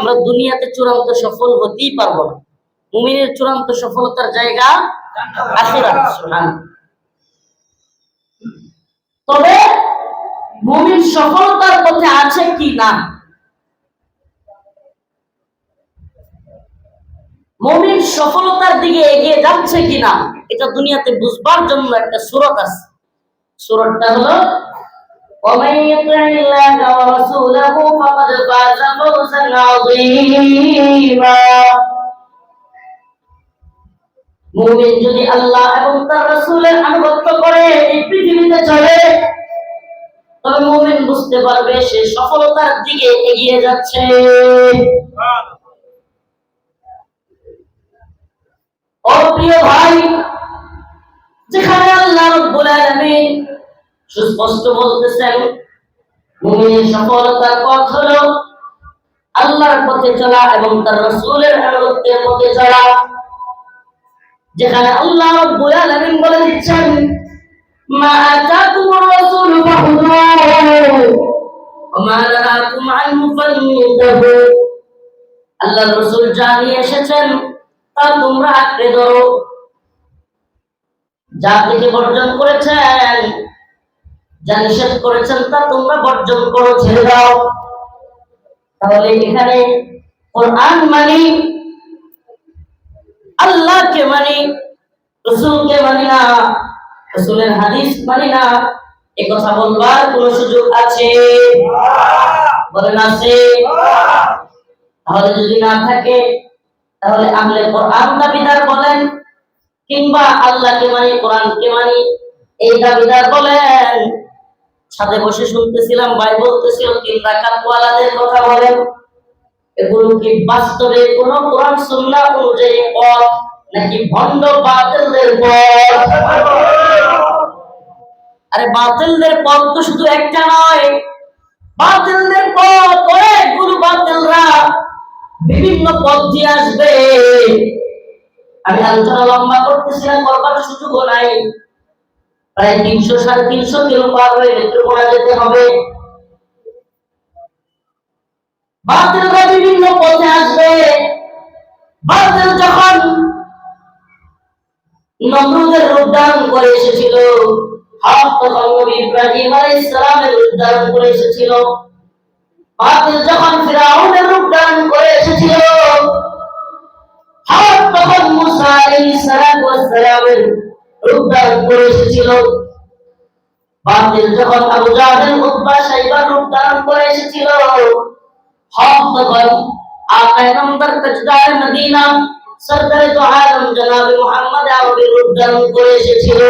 আমরা দুনিয়াতে চূড়ান্ত সফল হতেই পারব না। মুমিনের চূড়ান্ত সফলতার জায়গা তবে মুমিন সফলতার পথে আছে কি না? মুমিন সফলতার দিকে এগিয়ে যাচ্ছে কিনা এটা দুনিয়াতে বুঝবার জন্য একটা সুরত আছে। সুরতটা হলো ومن يطع الله ورسوله فقد فاز فوزا عظيما মুমিন যদি আল্লাহ এবং তার রাসূলের আনুগত্য করে এই পৃথিবীতে চলে তবে মুমিন বুঝতে পারবে সে সফলতার দিকে এগিয়ে যাচ্ছে ও প্রিয় ভাই সুস্পষ্ট বলতেছেন মুমিনের সফলতার পথ হলো আল্লাহর পথে চলা এবং তার রাসূলের আনুগত্যের পথে চলা, যেখানে আল্লাহ রাব্বুল আলামিন বলে দিচ্ছেন, মা আতাকুমুর রাসূল ফাহুযুহু ওয়া মা নাহাকুম আনহু ফান্তাহু আল্লাহর রাসূল যা নিয়ে এসেছেন, তা তোমরা আঁকড়ে ধরো। যা থেকে বর্জন করেছেন যা নিষেধ করেছেন তা তোমরা বর্জন করো, ছেড়ে দাও। তাহলে এখানে কোরআন মানি, আল্লাহকে মানি, রসুলকে মানি না, রসুলের হাদিস মানি না, এ কথা বলবার কোন সুযোগ আছে? বলেন আছে তাহলে যদি না থাকে, তাহলে আহলে কোরআন দাবিদার বলেন, কিংবা আল্লাহকে মানি, কোরআনকে মানি, এই দাবিদার বলেন সাথে বসে শুনতেছিলাম, ভাই বলতেছিল, তিন রাকাত ওয়ালাদের কথা বলেন। এগুলো কি বাস্তবে কোন কোরআন সুন্নাহ অনুযায়ী পথ, নাকি ভণ্ড বাতিলদের পথ? আরে বাতিলদের পথ তো শুধু একটা নয়। বাতিলদের পথ, অনেকগুলো বাতিলরা বিভিন্ন পথ দিয়ে আসবে। আমি আলোচনা লম্বা করতেছিলাম করবার সুযোগও নাই। প্রায় তিনশো সাড়ে তিনশো কিলো পার হয়ে নেত্রকোনা যেতে হবে। বিভিন্ন পথে আসবে। বাতিল যখন নমরুদের ধারণ করে এসেছিল রূপ করে এসেছিল। ধারণ করে এসেছিল। বাতিল যখন আবু জাহেল উতবা রূপ ধারণ করে এসেছিল। হক তখন আকায় নম্বর তাজদার মদিনা সরদারে তো আলম জনাবে মুহাম্মদ আরবি রূপ ধারণ করে এসেছিল।